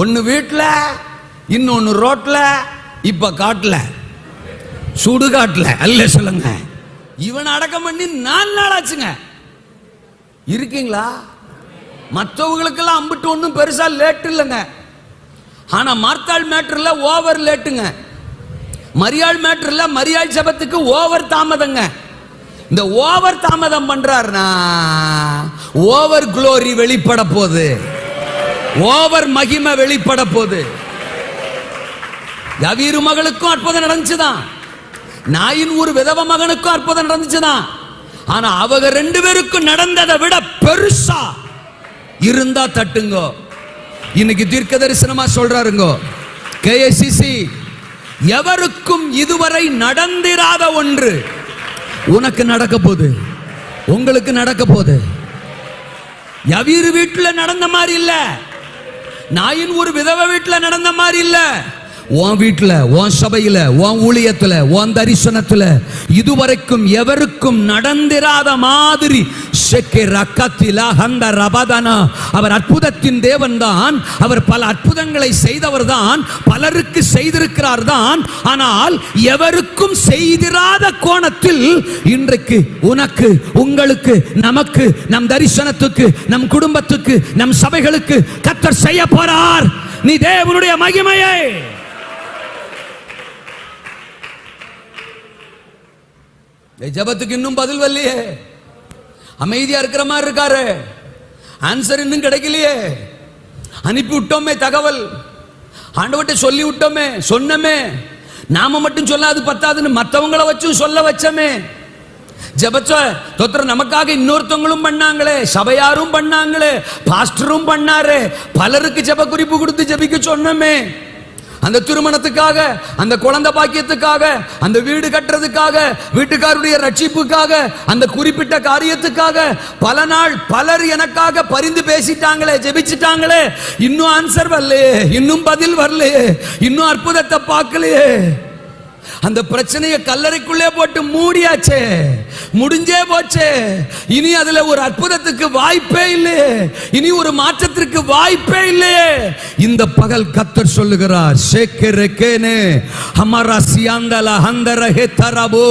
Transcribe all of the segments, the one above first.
ஒன்று வீட்டில் இன்னொன்று ரோட்டில் இப்போ காட்டில். சுடு காட்டில் அல்ல சொல்லுங்க. இவன் அடக்கம் பண்ணி நாலு நாள் ஆச்சுங்க. இருக்கீங்களா? மற்றவங்களுக்கெல்லாம் அம்பிட்டு ஒன்றும் பெருசாக லேட் இல்லைங்க. ஆனால் மார்த்தாள் மேட்டரில் ஓவர் லேட்டுங்க மரியாள் மேட்டரில் மரியாள் ஜபத்துக்கு ஓவர் தாமதங்க. இந்த ஓவர் தாமதம் பண்றாருனா ஓவர் குளோரி வெளிப்பட போகுது. ஓவர் மகிமை வெளிப்பட போகுது யவீரு மகளுக்கும் அற்புதம் நடந்துச்சுதான். நாயின் ஒரு விதவ மகனுக்கும் அற்புதம் நடந்துச்சுதான். ஆனா அவங்க ரெண்டு பேருக்கும் நடந்ததை விட பெருசா இருந்தா தட்டுங்கோ. இன்னைக்கு தீர்க்க தரிசனமா சொல்றாருங்க கேஎஸ்சிசி எவருக்கும் இதுவரை நடந்திராத ஒன்று உனக்கு நடக்க போகுது. உங்களுக்கு நடக்க போகுது. யவீரு வீட்டுல நடந்த மாதிரி இல்லை. நாயின் ஒரு விதவ வீட்டில் நடந்த மாதிரி இல்லை. உன் வீட்டில் உன் சபையில் உன் ஊழியத்தில் உன் தரிசனத்தில் இதுவரைக்கும் எவருக்கும் நடந்திராத மாதிரி ரபதனா. அவர் அற்புதத்தின் தேவன் தான் அவர் பல அற்புதங்களை செய்தவர் தான் பலருக்கு செய்திருக்கிறார் தான் ஆனால் எவருக்கும் செய்திராத கோணத்தில் இன்றைக்கு உனக்கு உங்களுக்கு நமக்கு நம் தரிசனத்துக்கு நம் குடும்பத்துக்கு நம் சபைகளுக்கு கத்தர் செய்ய போறார். நீ தேவனுடைய மகிமையை. ஜபத்துக்கு இன்னும் பதில் வரலையே. அமைதியா இருக்கிற மாதிரி இருக்காரு. ஆன்சர் இன்னும் கிடைக்கலையே. அனுப்பி விட்டோமே தகவல். ஆண்டவர்கிட்ட சொல்லி விட்டோமே சொன்னமே. நாம மட்டும் சொல்லாது பத்தாதுன்னு மற்றவங்கள வச்சும் சொல்ல வச்சோமே. ஜபச்ச தொத்தர் நமக்காக இன்னொருத்தவங்களும் பண்ணாங்களே. சபையாரும் பண்ணாங்களே. பாஸ்டரும் பண்ணாரு. பலருக்கு ஜெப குறிப்பு கொடுத்து ஜபிக்க சொன்னோமே. அந்த திருமணத்துக்காக அந்த குழந்தை பாக்கியத்துக்காக அந்த வீடு கட்டுறதுக்காக வீட்டுக்காருடைய ரட்சிப்புக்காக அந்த குறிப்பிட்ட காரியத்துக்காக பல நாள் பலர் எனக்காக பரிந்து பேசிட்டாங்களே ஜெபிச்சிட்டாங்களே. இன்னும் ஆன்சர் வரலையே இன்னும் பதில் வரலையே இன்னும் அற்புதத்தை பார்க்கலையே. அந்த பிரச்சனையை கல்லறைக்குள்ளே போட்டு மூடியாச்சே. முடிஞ்சே போச்சே. இனி அதுல ஒரு அற்புதத்துக்கு வாய்ப்பே இல்லையே. இனி ஒரு மாற்றத்திற்கு வாய்ப்பே இல்லையே. இந்த பகல் கத்தர் சொல்லுகிறார் ஷேக்கெரேக்கேனே ஹமரா சியாந்தல ஹந்தர ஹெத்தரபோ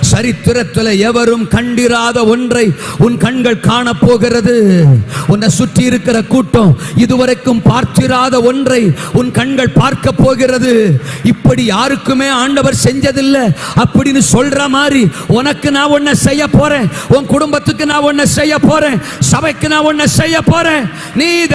சரித்திரத்தில் எவரும் கண்டிராத ஒன்றை உன் கண்கள் காண போகிறது உன்னை சுற்றி இருக்கிற கூட்டம் இதுவரைக்கும் பார்த்திராத ஒன்றை உன் கண்கள் பார்க்க போகிறது. இப்படி யாருக்குமே ஆண்டவர் செஞ்சதில்லை. அப்படின்னு சொல்ற மாதிரி உனக்கு நான் ஒன்ன செய்ய போறேன் உன் குடும்பத்துக்கு நான் ஒன்ன செய்ய போறேன் சபைக்கு நான் ஒன்ன செய்ய போறேன் நீ